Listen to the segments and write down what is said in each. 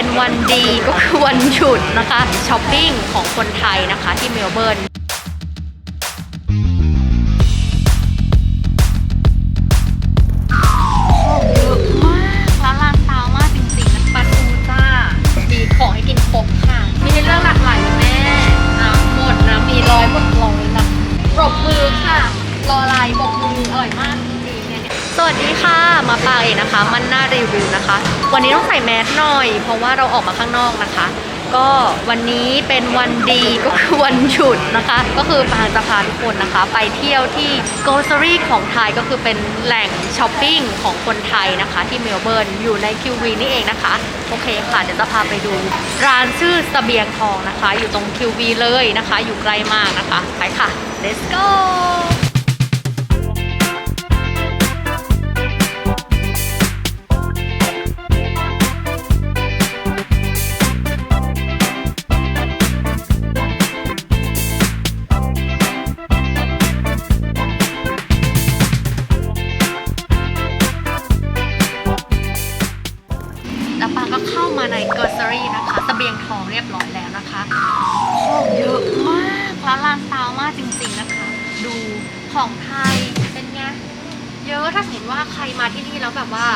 เป็นวันดีก็คือวันหยุดนะคะช้อปปิ้งของคนไทยนะคะที่เมลเบิร์น วัสดีค่ะ มาปาเองนะคะ มันน้ารีวิวนะคะ วันนี้ต้องใส่แมสหน่อย เพราะว่าเราออกมาข้างนอกนะคะ ก็วันนี้เป็นวันดีก็คือวันหยุดนะคะ ก็คือปางจะพาทุกคนนะคะ ไปเที่ยวที่ g o s e r y ของไทยก็คือเป็นแหล่งช้อปปิ้งของคนไทยนะคะ ที่เมลเบิร์นอยู่ในคิววีนี่เองนะคะ โอเคค่ะ เดี๋ยวจะพาไปดู ร้านชื่อสเสบียงทองนะคะ อยู่ตรงคิววีเลยนะคะ อยู่ใกล้มากนะคะ ไปค่ะ let's go นะคะเสบียงทองเรียบร้อยแล้วนะคะของเยอะมากร้านลานตาวมากจริงๆนะคะ ดูของไทยเป็นไงเยอะถ้าสมมติว่าใครมาที่นี่แล้วแบบว่า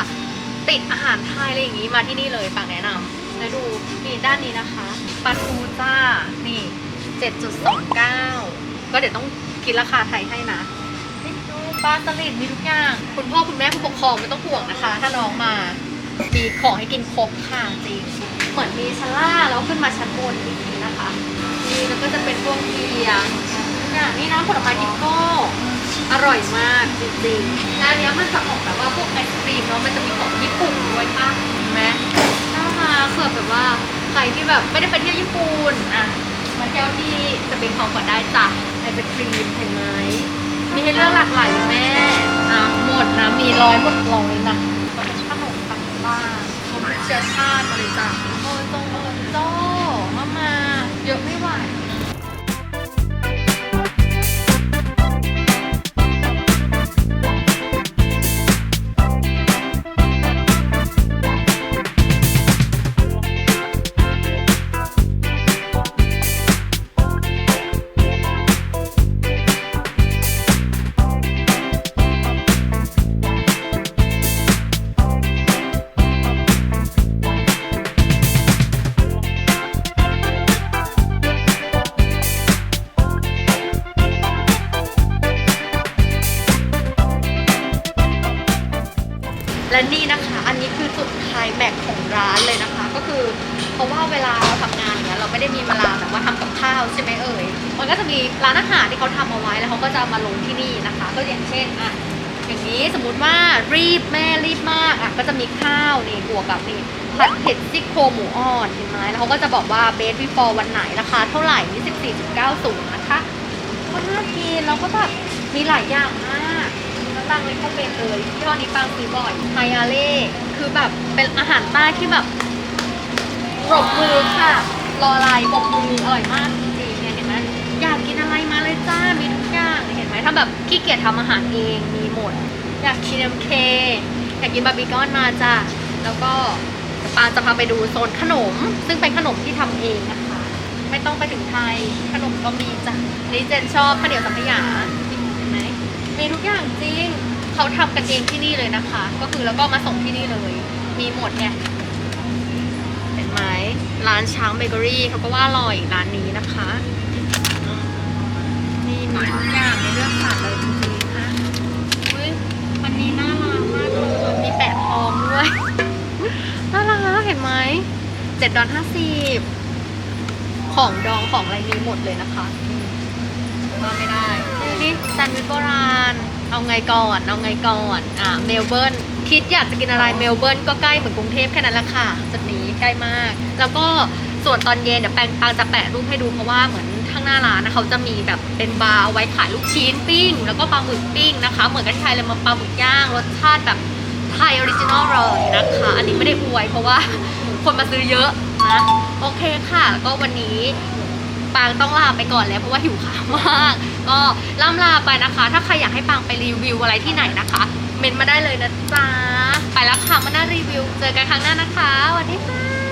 ติดอาหารไทยอะไรอย่างนี้มาที่นี่เลยปางแนะนำแล้วดูนี่ด้านนี้นะคะปลาทูจ้านี่ 7.29 ก็เดี๋ยวต้องคิดราคาไทยให้นะนี่ดูปลาสลิดมีทุกอย่าง คุณพ่อคุณแม่ผู้ปกครองไม่ต้องห่วงนะคะ ถ้าน้องมา มีของให้กินครบค่ะจริง เหมือนมีชั้นล่างแล้วขึ้นมาชั้นบนอีกทีนะคะนี่แล้วก็จะเป็นพวกเบียร์อย่างนี่นะผลไม้ทิปโก้อร่อยมากจริงๆร้านเนี้ยมันจะออกแบบว่าพวกไอศครีมเนาะมันจะมีของญี่ปุ่นด้วยป่ะเห็นไหมน่ามาเผื่อแบบว่าใครที่แบบไม่ได้ไปเที่ยวญี่ปุ่นอะมาเที่ยวที่จะเป็นของก่อนได้จ้ะไอศครีมเห็นไหมมีให้เลือกหลากหลายเลยแม่อะหมดนะมีร้อยหมดร้อยนะก็เป็นขนมต่างๆรวมทุกเชื้อชาติมาเลยจ้ะ โอ้ยตรงโอ้ยโจ้มามาเยอะไม่ไหว และนี่นะคะอันนี้คือจุดไคลายแม็กของร้านเลยนะคะ ก็คือเพราะว่าเวลาเราทำงานเงี้ยเราไม่ได้มีเวลาแบบว่าทำกับข้าวใช่ไหมเอ่ยมันก็จะมีร้านอาหารที่เขาทำเอาไว้แล้วเขาก็จะมาลงที่นี่นะคะ ก็อย่างเช่นอะอย่างนี้สมมติว่ารีบแม่รีบมากอะก็จะมีข้าวนี่บวกกับนี่ผัดเผ็ดซี่โครงหมูอ่อนเห็นไหมแล้วเขาก็จะบอกว่าเบส before วันไหนราคาเท่าไหร่นี่14.90นะคะก็น่ากินแล้วก็แบบมีหลายอย่างมาก ปังเลยก็เป็นเลยที่ห้อนี้ปังซื้อบ่อยไฮอาเล่คือแบบเป็นอาหารใต้ที่แบบปรบมือค่ะ รอลายปรบมืออร่อยมากจริงๆเนี่ยเห็นไหมอยากกินอะไรมาเลยจ้ามีทุกอย่างเห็นไหมถ้าแบบขี้เกียจทำอาหารเองมีหมด อยากกินเอ็มเคอยากกินบาร์บีคอนมาจ้าแล้วก็ปาจะพาไปดูโซนขนม ซึ่งเป็นขนมที่ทำเองนะคะ ไม่ต้องไปถึงไทยขนมก็มีจ้ะนี่เจนชอบข้าวเหนียวสังขยา มีทุกอย่างจริง เขาทำกันเองที่นี่เลยนะคะ ก็คือแล้วก็มาส่งที่นี่เลย มีหมดไงเห็นไหมร้านช้างเบเกอรี่เขาก็ว่าอร่อยร้านนี้นะคะนี่มีทุกอย่างในเรื่องผักเลยจริงๆอะอุ้ยวันนี้น่ารักมากเลยมีแปะทองด้วย น่ารักเห็นไหมเจ็ดดอลห้าสิบของดองของอะไรมีหมดเลยนะคะมาไม่ได้ นี่แซนด์วิชโบราณ เอาไงก่อน เอาไงก่อน อ่าเมลเบิร์นคิดอยากจะกินอะไรเมลเบิร์นก็ใกล้เหมือนกรุงเทพแค่นั้นแหละค่ะจุดนี้ใกล้มาก แล้วก็ส่วนตอนเย็นเดี๋ยวแปงปางจะแปะรูปให้ดูเพราะว่าเหมือนข้างหน้าร้านนะเขาจะมีแบบเป็นบาร์เอาไว้ขายลูกชิ้นปิ้ง แล้วก็ปลาหมึกปิ้งนะคะ เหมือนกันไทยเลยมาปลาหมึกย่างรสชาติแบบไทยออริจินอลเลยนะคะ อันนี้ไม่ได้อวยเพราะว่าคนมาซื้อเยอะนะ โอเคค่ะ ก็วันนี้ ปางต้องลาไปก่อนแล้วเพราะว่าหิวข้าวมาก ก็ล่ำลาไปนะคะ ถ้าใครอยากให้ปางไปรีวิวอะไรที่ไหนนะคะ เมนมาได้เลยนะจ๊ะ ไปแล้วค่ะมาหน้ารีวิว เจอกันครั้งหน้านะคะสวัสดีค่ะ